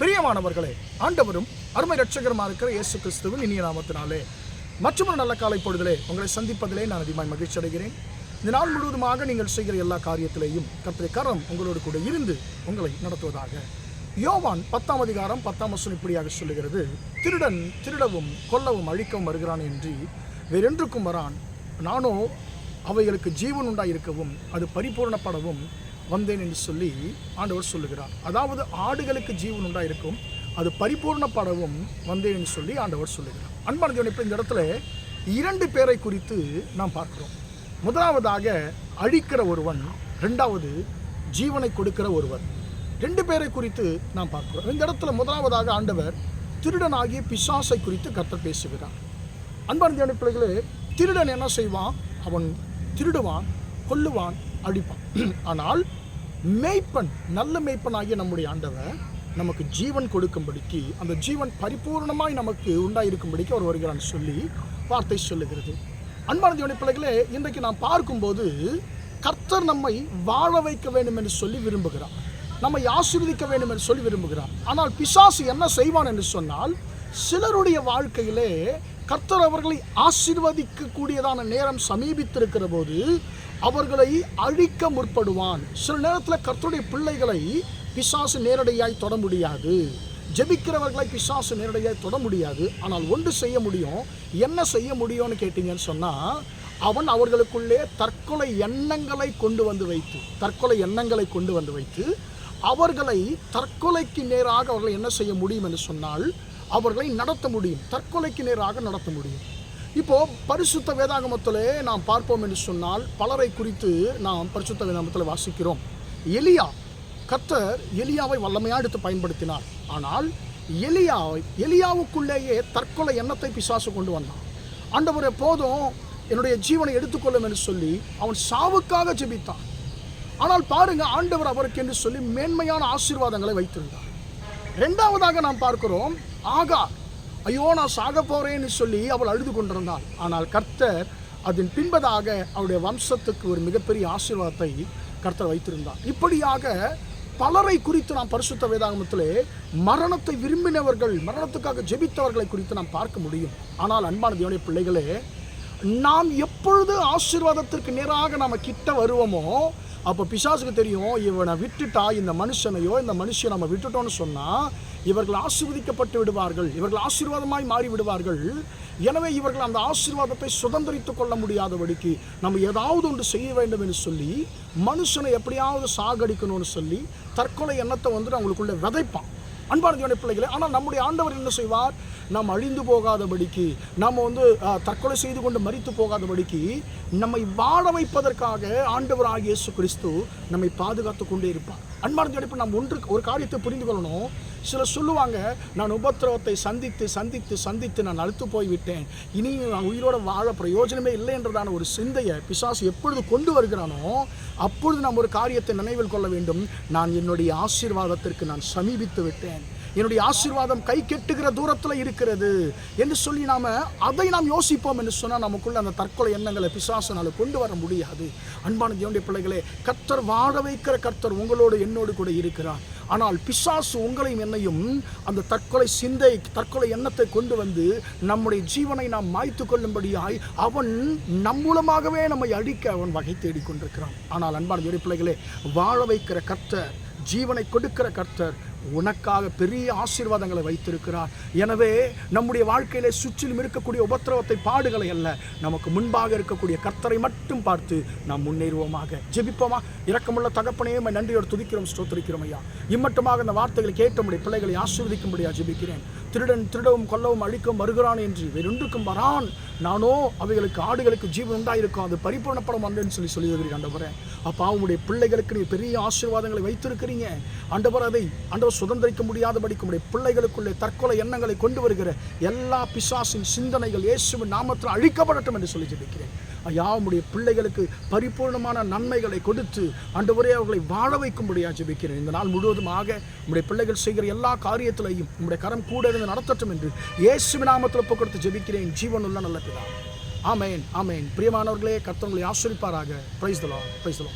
பிரியமானவர்களே ஆண்டவரும் அருமை ரட்சகரமா இருக்கிற இயேசு கிறிஸ்துவின் இனிய நாமத்தினாலே. மற்றொரு நல்ல காலை பொழுதிலே உங்களை சந்திப்பதிலே நான் அதிகமாக மகிழ்ச்சி அடைகிறேன். இந்த நாள் முழுவதுமாக நீங்கள் செய்கிற எல்லா காரியத்திலேயும் கர்த்தரை கரம் உங்களோடு கூட இருந்து உங்களை நடத்துவதாக. யோவான் பத்தாம் அதிகாரம் பத்தாம் வசனம் இப்படியாக சொல்லுகிறது திருடன் திருடவும் கொல்லவும் அழிக்கவும் வருகிறான் என்று வேறென்றுக்கும் வரான். நானோ அவைகளுக்கு ஜீவன் உண்டாயிருக்கவும் அது பரிபூரணப்படவும் வந்தேன் என்று சொல்லி ஆண்டவர் சொல்லுகிறார். அதாவது ஆடுகளுக்கு ஜீவன் உண்டாக இருக்கும் அது பரிபூர்ணப்படவும் வந்தேன் என்று சொல்லி ஆண்டவர் சொல்லுகிறார். அன்பான தேவனே, இந்த இடத்துல இரண்டு பேரை குறித்து நாம் பார்க்கிறோம். முதலாவதாக அழிக்கிற ஒருவன் ரெண்டாவது ஜீவனை கொடுக்கிற ஒருவர். ரெண்டு பேரை குறித்து நாம் பார்க்கிறோம். இந்த இடத்துல முதலாவதாக ஆண்டவர் திருடனாகிய பிசாசை குறித்து கர்த்தர் பேசுகிறார். அன்பான தேவனுடைய பிள்ளைகளே திருடன் என்ன செய்வான்? அவன் திருடுவான் கொல்லுவான் அழிப்பான் ஆனால் மேய்ப்பன் நல்ல மேய்ப்பனாகிய நம்முடைய ஆண்டவர் நமக்கு ஜீவன் கொடுக்கும்படிக்கு அந்த ஜீவன் பரிபூர்ணமாய் நமக்கு உண்டாயிருக்கும்படிக்கு அவர் வருகிறான் சொல்லி வார்த்தை சொல்லுகிறது. அன்பான தேவனை பிள்ளைகளே இன்றைக்கு நாம் பார்க்கும்போது கர்த்தர் நம்மை வாழ வைக்க வேண்டும் என்று சொல்லி விரும்புகிறார். நம்மை ஆசீர்வதிக்க வேண்டும் என்று சொல்லி விரும்புகிறார். ஆனால் பிசாசு என்ன செய்வான் என்று சொன்னால் சிலருடைய வாழ்க்கையிலே கர்த்தர் அவர்களை ஆசீர்வதிக்க கூடியதான நேரம் சமீபித்திருக்கிற போது அவர்களை அழிக்க முற்படுவான். சில நேரத்தில் கர்த்தருடைய பிள்ளைகளை பிசாசு நேரடியாய் தொட முடியாது. ஜெபிக்கிறவர்களை பிசாசு நேரடியாக தொட முடியாது. ஆனால் ஒன்று செய்ய முடியும். என்ன செய்ய முடியும்னு கேட்டீங்கன்னு சொன்னால் அவன் அவர்களுக்குள்ளே தற்கொலை எண்ணங்களை கொண்டு வந்து வைத்து தற்கொலை எண்ணங்களை கொண்டு வந்து வைத்து அவர்களை தற்கொலைக்கு நேராக அவர்களை என்ன செய்ய முடியும் என்று சொன்னால் அவர்களை நடத்த முடியும். தற்கொலைக்கு நேராக நடத்த முடியும். இப்போ பரிசுத்த வேதாகமத்திலே நாம் பார்ப்போம் என்று சொன்னால் பலரை குறித்து நாம் பரிசுத்த வேதாகமத்தில் வாசிக்கிறோம். எலியா கர்த்தர் எலியாவை வல்லமையாக எடுத்து பயன்படுத்தினார். ஆனால் எலியாவை எலியாவுக்குள்ளேயே தற்கொலை எண்ணத்தை பிசாசு கொண்டு வந்தான். ஆண்டவரே போதும் என்னுடைய ஜீவனை எடுத்துக்கொள்ளும் என்று சொல்லி அவன் சாவுக்காக ஜெபித்தான். ஆனால் பாருங்க ஆண்டவர் அவருக்கு என்று சொல்லி மேன்மையான ஆசீர்வாதங்களை வைத்திருந்தார். ரெண்டாவதாக நாம் பார்க்கிறோம் ஆகா ஐயோ நான் சாக போகிறேன்னு சொல்லி அவள் அழுது கொண்டிருந்தாள். ஆனால் கர்த்தர் அதன் பின்பதாக அவருடைய வம்சத்துக்கு ஒரு மிகப்பெரிய ஆசீர்வாதத்தை கர்த்தர் வைத்திருந்தார். இப்படியாக பலரை குறித்து நாம் பரிசுத்த வேதாகமத்திலே மரணத்தை விரும்பினவர்கள் மரணத்துக்காக ஜெபித்தவர்களை குறித்து நாம் பார்க்க முடியும். ஆனால் அன்பான தேவனுடைய பிள்ளைகளே நாம் எப்பொழுது ஆசீர்வாதத்திற்கு நேராக நம்ம கிட்ட வருவோமோ அப்போ பிசாசுக்கு தெரியும் இவனை விட்டுட்டா இந்த மனுஷனையோ இந்த மனுஷனை நம்ம விட்டுட்டோம்னு சொன்னால் இவர்கள் ஆசீர்வதிக்கப்பட்டு விடுவார்கள் இவர்கள் ஆசீர்வாதமாய் மாறி விடுவார்கள். எனவே இவர்கள் அந்த ஆசீர்வாதத்தை சுதந்திரித்து கொள்ள முடியாதபடிக்கு நம்ம ஏதாவது ஒன்று செய்ய வேண்டும் என்று சொல்லி மனுஷனை எப்படியாவது சாகடிக்கணும்னு சொல்லி தற்கொலை எண்ணத்தை வந்து அவங்களுக்குள்ளே விதைப்பான். அன்பான தேவனை பிள்ளைகளை ஆனால் நம்முடைய ஆண்டவர் என்ன செய்வார்? நாம் அழிந்து போகாதபடிக்கு நாம் வந்து தற்கொலை செய்து கொண்டு மறித்து போகாதபடிக்கு நம்மை வாழ வைப்பதற்காக ஆண்டவர் ஆகிய இயேசு கிறிஸ்து நம்மை பாதுகாத்து கொண்டே இருப்பார். அன்பான இப்போ நாம் ஒன்று ஒரு காரியத்தை புரிந்து கொள்ளணும். சிலர் சொல்லுவாங்க நான் உபத்திரவத்தை சந்தித்து சந்தித்து சந்தித்து நான் அழுத்து போய்விட்டேன். இனி நான் உயிரோட வாழ பிரயோஜனமே இல்லை என்றதான ஒரு சிந்தையை பிசாசு எப்பொழுது கொண்டு வருகிறானோ அப்பொழுது நாம் ஒரு காரியத்தை நினைவில் கொள்ள வேண்டும். நான் என்னுடைய ஆசீர்வாதத்திற்கு நான் சமீபித்து விட்டேன். என்னுடைய ஆசீர்வாதம் கை கெட்டுகிற தூரத்தில் இருக்கிறது என்று சொல்லி நாம அதை நாம் யோசிப்போம் என்று சொன்னால் நமக்குள்ள அந்த தற்கொலை எண்ணங்களை பிசாசனால் கொண்டு வர முடியாது. அன்பான தேவனுடைய பிள்ளைகளே கர்த்தர் வாழ வைக்கிற கர்த்தர் உங்களோடு என்னோடு கூட இருக்கிறார். ஆனால் பிசாசு உங்களையும் என்னையும் அந்த தற்கொலை சிந்தை தற்கொலை எண்ணத்தை கொண்டு வந்து நம்முடைய ஜீவனை நாம் மாய்த்து கொள்ளும்படியாய் அவன் நம்மூலமாகவே நம்மை அழிக்க அவன் வகை தேடிக் கொண்டிருக்கிறான் ஆனால் அன்பான தேவனுடைய பிள்ளைகளே வாழ வைக்கிற கர்த்தர் ஜீவனை கொடுக்கிற கர்த்தர் உனக்காக பெரிய ஆசீர்வாதங்களை வைத்திருக்கிறார். எனவே நம்முடைய வாழ்க்கையிலே சுற்றிலும் இருக்கக்கூடிய உபத்திரவத்தை பாடுகளை அல்ல நமக்கு முன்பாக இருக்கக்கூடிய கர்த்தரை மட்டும் பார்த்து நாம் முன்னேறுவோமாக. ஜெபிப்போமா? இரக்கமுள்ள தகப்பனையே நன்றியோடு துதிக்கிறோம் ஸ்தோத்திரிக்கிறோம் ஐயா. இம்மட்டமாக இந்த வார்த்தைகளை கேட்டபடி பிள்ளைகளை ஆசீர்வதிக்கும்படியா ஜெபிக்கிறேன். திருடன் திருடவும் கொல்லவும் அழிக்கவும் வருகிறான் என்று வேறொன்றுக்கும் வரான். நானோ அவைகளுக்கு ஆடுகளுக்கு ஜீவன் உண்டாயிருக்கும் அது பரிபூர்ணப்படம் வந்தேன்னு சொல்லி சொல்லி ஆண்டவரே. அப்பா உங்களுடைய பிள்ளைகளுக்கு நீ பெரிய ஆசீர்வாதங்களை வைத்திருக்கிறீங்க. ஆண்டவர் அதை ஆண்டவர் சுதந்திரிக்க முடியாதபடிக்கு உங்களுடைய பிள்ளைகளுக்குள்ளே தற்கொலை எண்ணங்களை கொண்டு வருகிற எல்லா பிசாசின் சிந்தனைகள் இயேசுவின் நாமத்தில் அழிக்கப்படட்டும் என்று சொல்லி ஜெபிக்கிறேன். ஐயா உடைய பிள்ளைகளுக்கு பரிபூர்ணமான நன்மைகளை கொடுத்து ஆண்டவரே அவர்களை வாழ வைக்கும்படியா ஜெபிக்கிறேன். இந்த நாள் முழுவதுமாக உம்முடைய பிள்ளைகள் செய்கிற எல்லா காரியத்திலையும் உடைய கரம் கூட இருந்து நடத்தட்டும் என்று இயேசுவின் நாமத்தில் ஒப்பு கொடுத்து ஜெபிக்கிறேன். ஜீவனுள்ள நல்ல பிதா. ஆமேன் ஆமேன். பிரியமானவர்களே கர்த்தவங்களை ஆசிரிப்பாராக. Price தலோ price தலோ